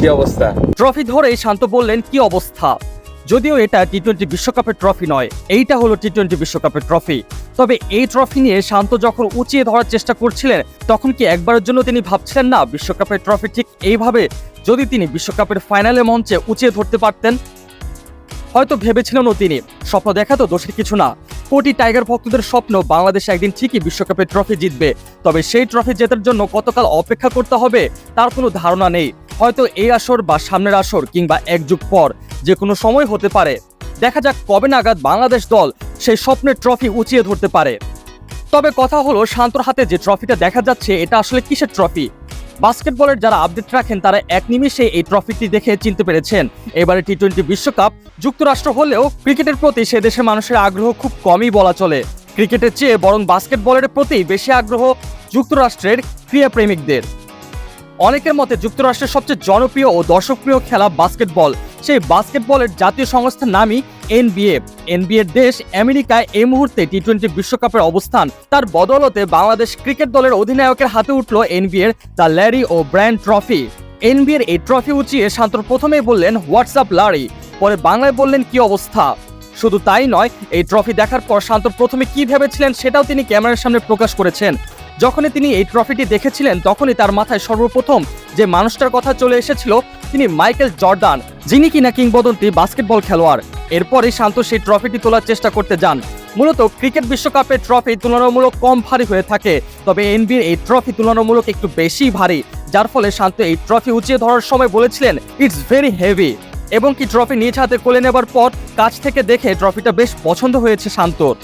কি অবস্থা? ট্রফি ধরেই শান্ত বললেন, কি অবস্থা? যদিও এটা টি টোয়েন্টি বিশ্বকাপের ট্রফি নয়, এইটা হলো টি টোয়েন্টি বিশ্বকাপের ট্রফি। তবে এই ট্রফি নিয়ে শান্ত যখন উঁচিয়ে ধরার চেষ্টা করছিলেন, তখন কি একবারের জন্য তিনি ভাবছিলেন, না, বিশ্বকাপের ট্রফি ঠিক এইভাবে যদি তিনি বিশ্বকাপের ফাইনালে মঞ্চে উঁচিয়ে ধরতে পারতেন? হয়তো ভেবেছিলেনও তিনি। স্বপ্ন দেখা তো দোষের কিছু না। কোটি টাইগার ভক্তদের স্বপ্ন, বাংলাদেশ একদিন ঠিকই বিশ্বকাপের ট্রফি জিতবে। তবে সেই ট্রফি জেতার জন্য কতকাল অপেক্ষা করতে হবে, তার কোনো ধারণা নেই। হয়তো এই আসর বা সামনের আসর কিংবা এক যুগ পর যে কোনো সময় হতে পারে। দেখা যাক কবে নাগাদ বাংলাদেশ দল সেই স্বপ্নের ট্রফি উঁচিয়ে ধরতে পারে। তবে কথা হলো, শান্তর হাতে যে ট্রফিটা দেখা যাচ্ছে, এটা আসলে কিসের ট্রফি? বাস্কেটবলের যারা আপডেট রাখেন, তারা এক নিমিষে এই ট্রফিটি দেখে চিনতে পেরেছেন। এবারে টি টোয়েন্টি বিশ্বকাপ যুক্তরাষ্ট্র হলেও ক্রিকেটের প্রতি সে দেশের মানুষের আগ্রহ খুব কমই বলা চলে। ক্রিকেটের চেয়ে বরং বাস্কেটবলের প্রতি বেশি আগ্রহ যুক্তরাষ্ট্রের ক্রীড়াপ্রেমিকদের। অনেকের মতে যুক্তরাষ্ট্রের সবচেয়ে জনপ্রিয় ও দর্শকপ্রিয় খেলা বাস্কেটবল। সেই বাস্কেটবলের জাতীয় সংস্থার নামই এনবিএ এনবিএর দেশ আমেরিকায় এই মুহূর্তে টি টোয়েন্টি বিশ্বকাপের অবস্থান। তার বদলতে বাংলাদেশ ক্রিকেট দলের অধিনায়কের হাতে উঠল এনবিএর the Larry O'Brien trophy এনবিএর এই ট্রফি উঁচিয়ে শান্তর প্রথমেই বললেন হোয়াটসঅ্যাপ লারি পরে বাংলায় বললেন, কি অবস্থা? শুধু তাই নয়, এই ট্রফি দেখার পর শান্ত প্রথমে কি ভেবেছিলেন সেটাও তিনি ক্যামেরার সামনে প্রকাশ করেছেন। যখনই তিনি এই ট্রফিটি দেখেছিলেন, তখনই তার মাথায় সর্বপ্রথম যে মানুষটার কথা চলে এসেছিল, তিনি মাইকেল জর্ডান যিনি কিনা কিংবদন্তি বাস্কেটবল খেলোয়াড়। এরপরই শান্ত সেই ট্রফিটি তোলার চেষ্টা করতে যান। মূলত ক্রিকেট বিশ্বকাপের ট্রফি তুলনামূলক কম ভারী হয়ে থাকে, তবে এনবির এই ট্রফি তুলনামূলক একটু বেশি ভারী, যার ফলে শান্ত এই ট্রফি উঁচিয়ে ধরার সময় বলেছিলেন ইটস ভেরি হেভি এবং কি ট্রফি নিজ হাতে কোলে নেবার পর কাছ থেকে দেখে ট্রফিটা বেশ পছন্দ হয়েছে শান্তর।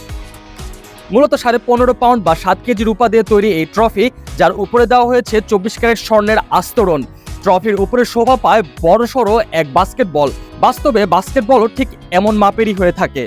মূলত সাড়ে পনেরো পাউন্ড বা সাত কেজি রূপা দিয়ে তৈরি এই ট্রফি, যার উপরে দেওয়া হয়েছে চব্বিশ ক্যারেট স্বর্ণের আস্তরণ। ট্রফির উপরে শোভা পায় বড়সড় এক বাস্কেটবল। বাস্তবে বাস্কেটবলও ঠিক এমন মাপেরই হয়ে থাকে।